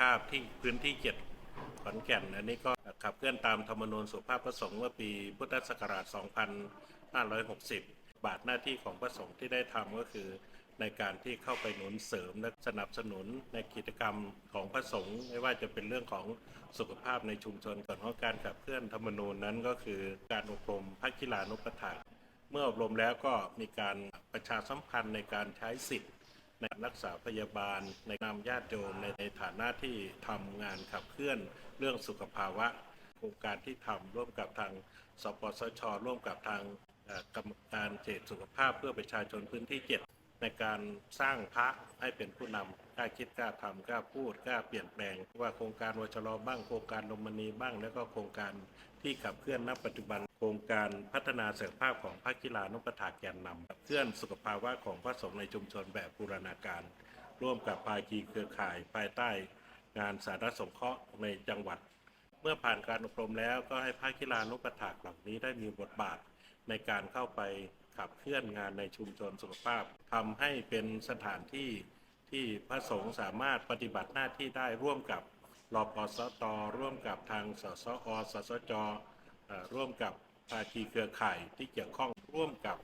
ภาพที่พื้นที่เจ็ดขอนแก่น อันนี้ก็ขับเคลื่อนตามธรรมนูญสุภาพพระสงฆ์เมื่อปีพุทธศักราช 2560 บาทหน้าที่ของพระสงฆ์ที่ได้ทำก็คือ ในการที่เข้าไปหนุนเสริมและสนับสนุนในกิจกรรมของพระสงฆ์ไม่ว่าจะเป็นเรื่องของสุขภาพในชุมชนส่วนของการขับเคลื่อนธรรมนูญนั้นก็คือการอบรมพระกีฬานุปถาเมื่ออบรมแล้วก็มีการประชาสัมพันธ์ในการใช้สิทธิ์ ในรักษาพยาบาล ในนามญาติโยมในในฐานะที่ทำงานขับเคลื่อนเรื่องสุขภาวะ โครงการที่ทำร่วมกับทางสปสช ร่วมกับทางกรรมการเขตสุขภาพเพื่อประชาชนพื้นที่เจ็ด ในการสร้างพระให้เป็นผู้นำกล้าคิดกล้าทำกล้าพูดกล้าเปลี่ยนแปลง ว่าโครงการวชรบ้างโครงการนมณีบ้าง แล้วก็โครงการที่ขับเคลื่อนณปัจจุบัน โครงการพัฒนาศักยภาพของภาคกีฬานุปถาแกนนำขับเคลื่อนสุขภาวะของพระสงฆ์ในชุมชนแบบบูรณาการ ร่วมกับภาคีเครือข่ายภายใต้ งานสารสงเคราะห์ในจังหวัด เมื่อผ่านการอบรมแล้วก็ให้ภาคกีฬานุปถากเหล่านี้ได้มีบทบาทในการเข้าไปขับเคลื่อนงานในชุมชนสุขภาพทำให้เป็นสถานที่ที่พระสงฆ์สามารถปฏิบัติหน้าที่ได้ร่วมกับรปสตร่วมกับทางสสอสสจร่วมกับภาคีเครือข่ายที่เกี่ยวข้องร่วมกับ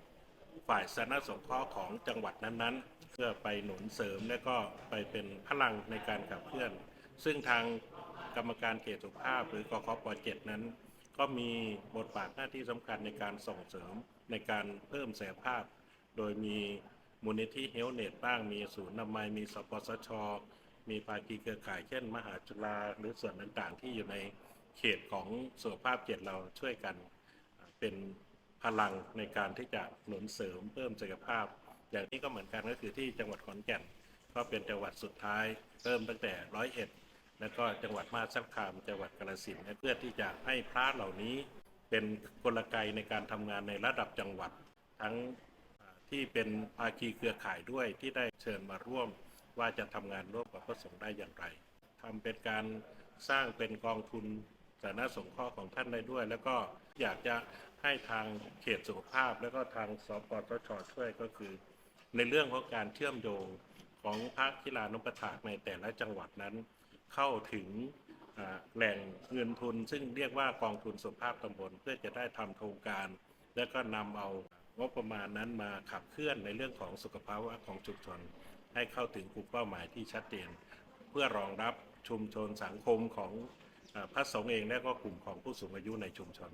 ฝ่ายสาธารณสงเคราะห์ของจังหวัดนั้นๆ เพื่อไปหนุนเสริมและก็ไปเป็นพลังในการขับเคลื่อน ซึ่งทางกรรมการเขตสุขภาพหรือกคป 7 นั้น ก็มีบทบาทหน้าที่สำคัญในการส่งเสริมในการเพิ่มศักยภาพ โดยมีมูลนิธิเฮลเนตบ้าง มีศูนย์นามัยมีสปสช มีภาคีเครือข่ายเช่น มหาจุฬาหรือส่วนต่างๆ ที่อยู่ในเขตของสุขภาพเจ็ดเราช่วยกันเป็นพลังในการที่จะหนุนเสริมเพิ่มศักยภาพ อย่างนี้ก็เหมือนกันก็คือที่จังหวัดขอนแก่น ก็เป็นจังหวัดสุดท้ายเริ่มตั้งแต่ร้อยเอ็ด แล้วก็จังหวัดมาสารคามจังหวัดกาฬสินธุ์เพื่อที่จะให้พระเหล่านี้เป็นกลไกในการทำงานในระดับจังหวัด ทั้งที่เป็นภาคีเครือข่ายด้วยที่ได้เชิญมาร่วมว่าจะทำงานร่วมกับพระสงฆ์ได้อย่างไรทำเป็นการสร้างเป็นกองทุนสาธารณสงเคราะห์ของท่านได้ด้วย แล้วก็อยากจะให้ทางเขตสุขภาพ แล้วก็ทางสปสชช่วยก็คือ ในเรื่องของการเชื่อมโยงของภาคกีฬานุปถากในแต่ละจังหวัดนั้น เข้าถึงแหล่งเงินทุน ซึ่งเรียกว่ากองทุนสุขภาพตำบลเพื่อจะได้ทำโครงการ และก็นำเอางบประมาณนั้นมาขับเคลื่อนในเรื่องของสุขภาวะของชุมชน ให้เข้าถึงกลุ่มเป้าหมายที่ชัดเจน เพื่อรองรับชุมชนสังคมของอพระสงฆ์เองและก็กลุ่มของผู้สูงอายุในชุมชน